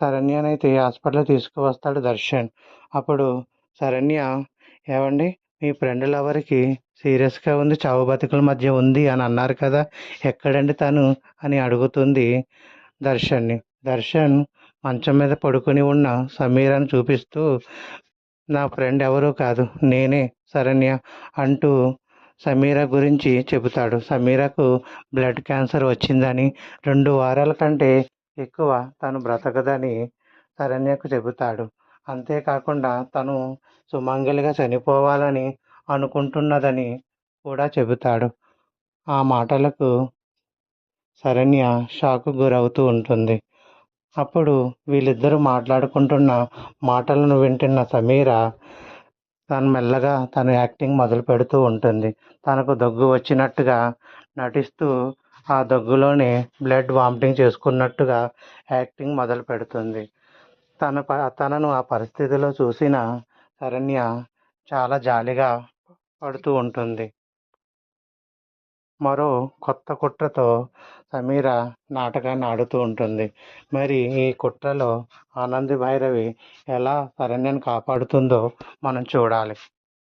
శరణ్యనైతే hospital తీసుకువస్తాడు Darshan. అప్పుడు శరణ్య ఏమండి మీ friend లవర్కి సీరియస్గా ఉంది చావు బతుకుల మధ్య ఉంది అని అన్నారు కదా ఎక్కడండి తను? అని అడుగుతుంది దర్శన్ని. దర్శన్ మంచం మీద పడుకుని ఉన్న సమీరాను చూపిస్తూ నా ఫ్రెండ్ ఎవరూ కాదు నేనే శరణ్య అంటూ సమీర గురించి చెబుతాడు. సమీరకు బ్లడ్ క్యాన్సర్ వచ్చిందని రెండు వారాల కంటే ఎక్కువ తను బ్రతకదని శరణ్యకు చెబుతాడు. అంతేకాకుండా తను సుమంగలిగా చనిపోవాలని అనుకుంటున్నదని కూడా చెబుతాడు. ఆ మాటలకు శరణ్య షాకు గురవుతూ ఉంటుంది. అప్పుడు వీళ్ళిద్దరూ మాట్లాడుకుంటున్న మాటలను వింటున్న సమీర తను మెల్లగా తను యాక్టింగ్ మొదలు పెడుతూ ఉంటుంది. తనకు దగ్గు వచ్చినట్టుగా నటిస్తూ ఆ దగ్గులోనే బ్లడ్ వామిటింగ్ చేసుకున్నట్టుగా యాక్టింగ్ మొదలు పెడుతుంది. తన ప- తనను ఆ పరిస్థితిలో చూసిన శరణ్య చాలా జాలిగా పడుతూ ఉంటుంది. మరో కొత్త కుట్రతో సమీర నాటకాన్ని ఆడుతూ ఉంటుంది. మరి ఈ కుట్రలో ఆనంది భైరవి ఎలా శరణ్యను కాపాడుతుందో మనం చూడాలి.